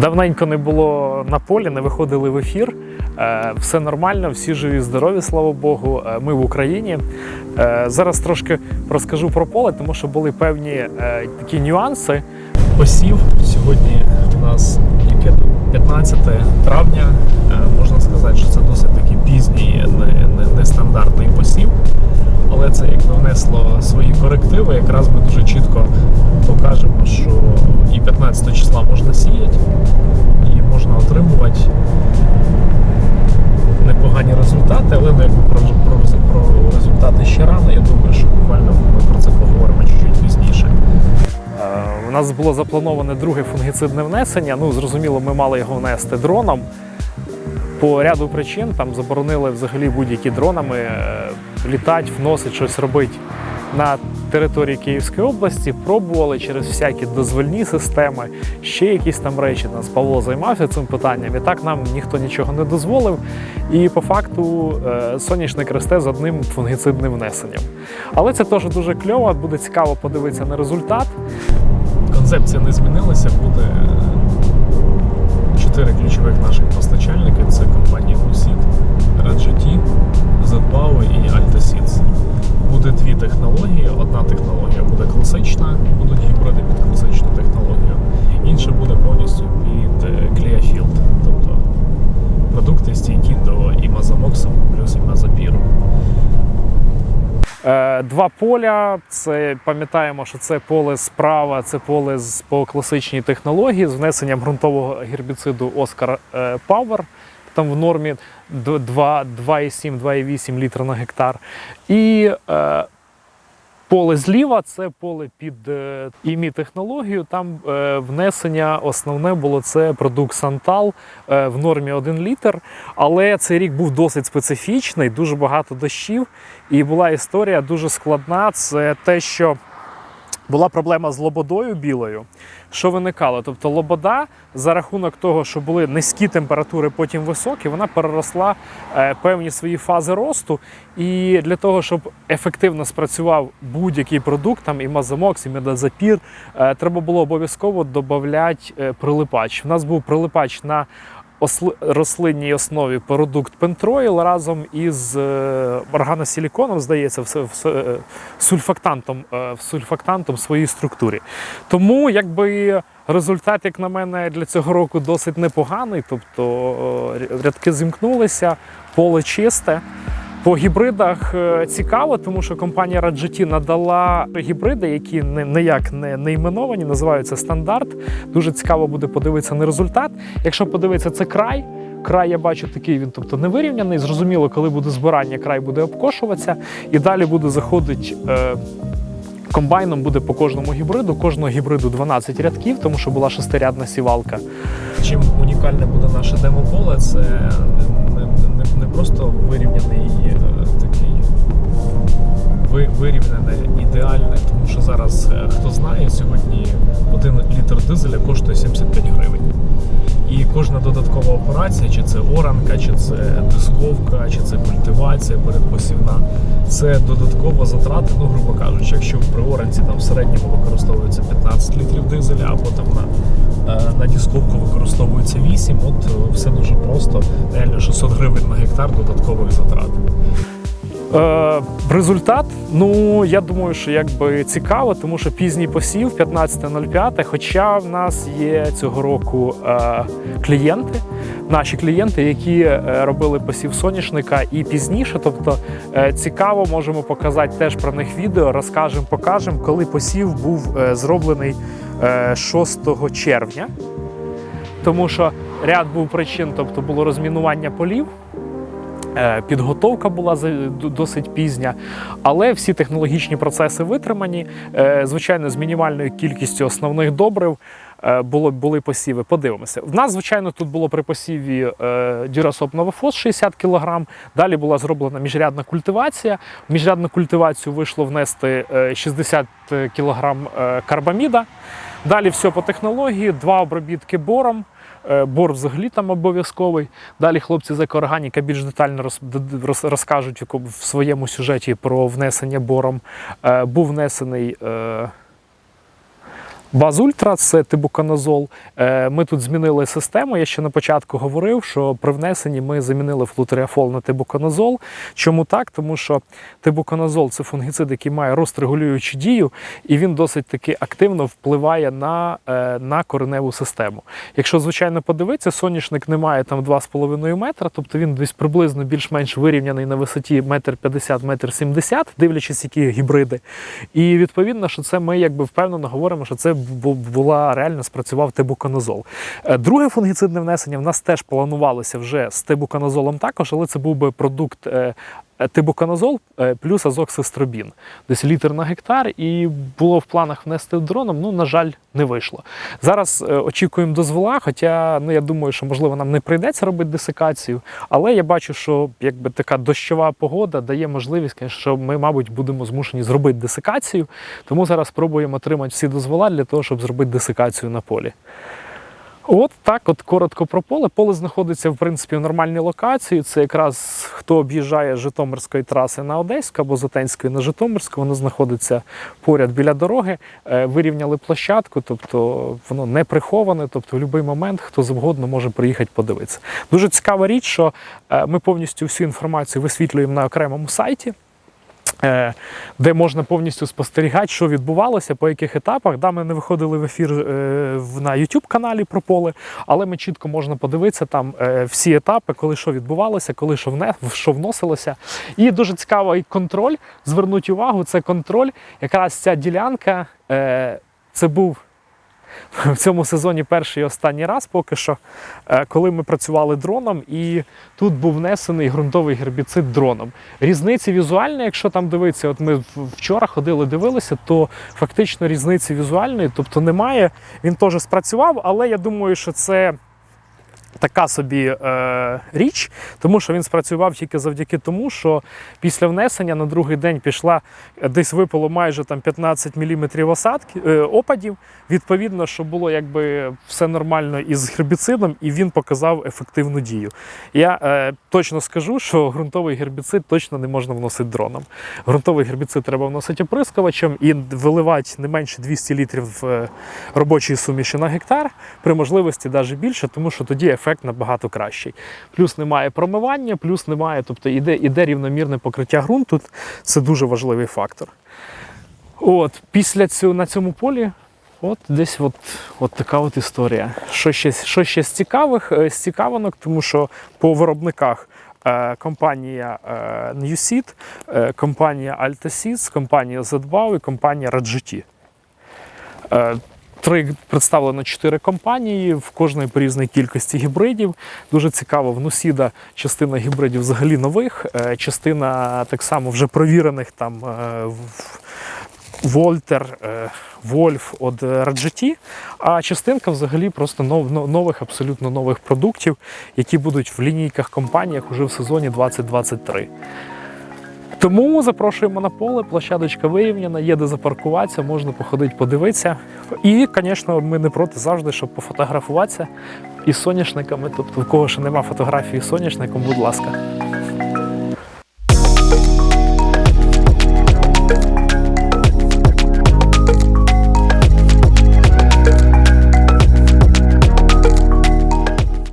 Давненько не було на полі, не виходили в ефір. Е, Все нормально, всі живі, здорові, слава Богу. Е, Ми в Україні. Е, Зараз трошки розкажу про поле, тому що були певні такі нюанси. Посів сьогодні у нас яке 15 травня. Можна сказати, що це досить такий пізній, не, не, нестандартний посів. Але це якби внесло свої корективи. Якраз ми дуже чітко покажемо, що і 15 числа можна сіяти, і можна отримувати непогані результати, але ну, про, про, про результати ще рано. Я думаю, що буквально ми про це поговоримо чуть пізніше. Е, У нас було заплановане друге фунгіцидне внесення. Ну, зрозуміло, ми мали його внести дроном. По ряду причин там заборонили взагалі будь-які дронами е, літати, вносити, щось робити на території Київської області. Пробували через всякі дозвольні системи, ще якісь там речі. Нас Павло займався цим питанням. І так нам ніхто нічого не дозволив. І по факту е, соняшник росте з одним фунгіцидним внесенням. Але це теж дуже кльово, буде цікаво подивитися на результат. Концепція не змінилася, буде чотири ключових наших постачальники: це компанія ZBAO і AltaSeeds. Буде дві технології. Одна технологія буде класична, будуть гібриди під класичну технологію. Інша буде повністю під е, Clearfield, тобто продукти стійкі до імазомоксу плюс імазопіру. Е, Два поля. Це пам'ятаємо, що це поле справа, це поле з по класичній технології з внесенням ґрунтового гербіциду е, Power. Там в нормі 2,7-2,8 літра на гектар. І е, поле зліва це поле під е, імі технологію. Там е, внесення основне було це продукт Сантал е, в нормі 1 літр. Але цей рік був досить специфічний, дуже багато дощів. І була історія дуже складна. Це те, що була проблема з лободою білою. Що виникало? Тобто лобода за рахунок того, що були низькі температури, потім високі, вона переросла е, певні свої фази росту. І для того, щоб ефективно спрацював будь-який продукт, там і мазомокс, і медазапір, е, треба було обов'язково додати прилипач. У нас був прилипач на рослинній основі продукт Пентроїл разом із органосіліконом, органосиліконом, здається, в, е, сульфактантом, е, в сульфактантом в своїй структурі. Тому якби результат, як на мене, для цього року досить непоганий. Тобто е, рядки зімкнулися, поле чисте. По гібридах е, цікаво, тому що компанія Radjet надала гібриди, які не- ніяк не, не іменовані, називаються стандарт. Дуже цікаво буде подивитися на результат. Якщо подивитися, це край. Край я бачу такий, він тобто не вирівняний. Зрозуміло, коли буде збирання, край буде обкошуватися, і далі буде заходити. Е, Комбайном буде по кожному гібриду, кожного гібриду 12 рядків, тому що була шестирядна сівалка. Чим унікальне буде наше демополе, це не, не, не просто вирівняний е, такий ви- вирівняне ідеальне, тому що зараз, е, хто знає, сьогодні один літр дизеля коштує 75 гривень. І кожна додаткова операція, чи це оранка, чи це дисковка, чи це культивація передпосівна, це додаткова затрата, ну, грубо кажучи, якщо при оранці там в середньому використовується 15 літрів дизеля, або там на, на дисковку використовується 8, от е, все дуже просто. Реально 600 гривень на гектар додаткових затрат. Е, результат, ну я думаю, що якби цікаво, тому що пізній посів 15.05, хоча в нас є цього року е, клієнти, наші клієнти, які е, робили посів соняшника і пізніше. Тобто е, цікаво, можемо показати теж про них відео, розкажемо, покажемо, коли посів був е, зроблений е, 6 червня. Тому що ряд був причин, тобто було розмінування полів. Е, Підготовка була досить пізня, але всі технологічні процеси витримані. Е, Звичайно, з мінімальною кількістю основних добрив е, було, були посіви. Подивимося. В нас, звичайно, тут було при посіві е, Дюрасоп Новофос 60 кг. Далі була зроблена міжрядна культивація. В міжрядну культивацію вийшло внести е, 60 кг карбаміда. Далі все по технології, два обробітки бором. Е, Бор взагалі там обов'язковий. Далі хлопці з екоорганіка більш детально розкажуть в своєму сюжеті про внесення бором. Е, Був внесений. Е, Баз Ультра це тибуканазол. Е, Ми тут змінили систему. Я ще на початку говорив, що при внесенні ми замінили флутеріафол на тибуканазол. Чому так? Тому що тибуканазол це фунгіцид, який має розрегулюючу дію, і він досить таки активно впливає на, е, на кореневу систему. Якщо звичайно подивитися, соняшник не має там 2,5 метра, тобто він десь приблизно більш-менш вирівняний на висоті 1,50 метр 70, дивлячись, які гібриди. І відповідно, що це ми якби впевнено говоримо, що це була реально спрацював тебуканозол. Е, Друге фунгіцидне внесення в нас теж планувалося вже з тебуканозолом також, але це був би продукт. Е, Тибуканозол е, плюс азоксистробін. Десь літр на гектар, і було в планах внести дроном. Ну, на жаль, не вийшло. Зараз е, очікуємо дозвола, хоча ну, я думаю, що можливо нам не прийдеться робити десикацію, але я бачу, що якби така дощова погода дає можливість, що ми, мабуть, будемо змушені зробити десикацію. Тому зараз спробуємо отримати всі дозвола для того, щоб зробити десикацію на полі. От так, от коротко про поле. Поле знаходиться в принципі в нормальній локації. Це якраз хто об'їжджає з Житомирської траси на Одеську або з Отенської на Житомирську, воно знаходиться поряд біля дороги. Е, Вирівняли площадку, тобто воно не приховане, тобто в будь-який момент хто завгодно може приїхати подивитися. Дуже цікава річ, що е, ми повністю всю інформацію висвітлюємо на окремому сайті. Е, Де можна повністю спостерігати, що відбувалося, по яких етапах. Да, ми не виходили в ефір е, на YouTube каналі про поле, але ми чітко можна подивитися там е, всі етапи, коли що відбувалося, коли що, вносилося. І дуже цікавий контроль. Звернуть увагу, це контроль. Якраз ця ділянка це був в цьому сезоні перший і останній раз поки що, е, коли ми працювали дроном, і тут був внесений ґрунтовий гербіцид дроном. Різниці візуальні, якщо там дивитися, от ми вчора ходили, дивилися, то фактично різниці візуальної, тобто немає. Він теж спрацював, але я думаю, що це. Така собі е, річ, тому що він спрацював тільки завдяки тому, що після внесення на другий день пішла е, десь випало майже там 15 мм осадки, е, опадів. Відповідно, що було якби все нормально із гербіцидом, і він показав ефективну дію. Я е, точно скажу, що ґрунтовий гербіцид точно не можна вносити дроном. Ґрунтовий гербіцид треба вносити оприскувачем і виливати не менше 200 літрів е, робочої суміші на гектар, при можливості навіть більше, тому що тоді ефект набагато кращий. Плюс немає промивання, плюс немає, тобто іде, іде рівномірне покриття ґрунту. Це дуже важливий фактор. От, після цього на цьому полі. От десь от, от така от історія. Що ще, що ще з цікавих, Е, з цікавинок, тому що по виробниках е, компанія е, Newseed, компанія AltaSeeds, компанія ZBAU і компанія Radjeti. Три представлено чотири компанії, в кожної по різній кількості гібридів. Дуже цікаво, в Нусіда частина гібридів взагалі нових, е, частина так само вже провірених там е, Вольтер, е, Вольф від Раджеті, а частинка взагалі просто нов- нових, абсолютно нових продуктів, які будуть в лінійках компаніях уже в сезоні 2023. Тому запрошуємо на поле, площадочка вирівняна, є де запаркуватися, можна походити, подивитися. І, звісно, ми не проти завжди, щоб пофотографуватися із соняшниками. Тобто, в кого ще нема фотографії з соняшником, будь ласка.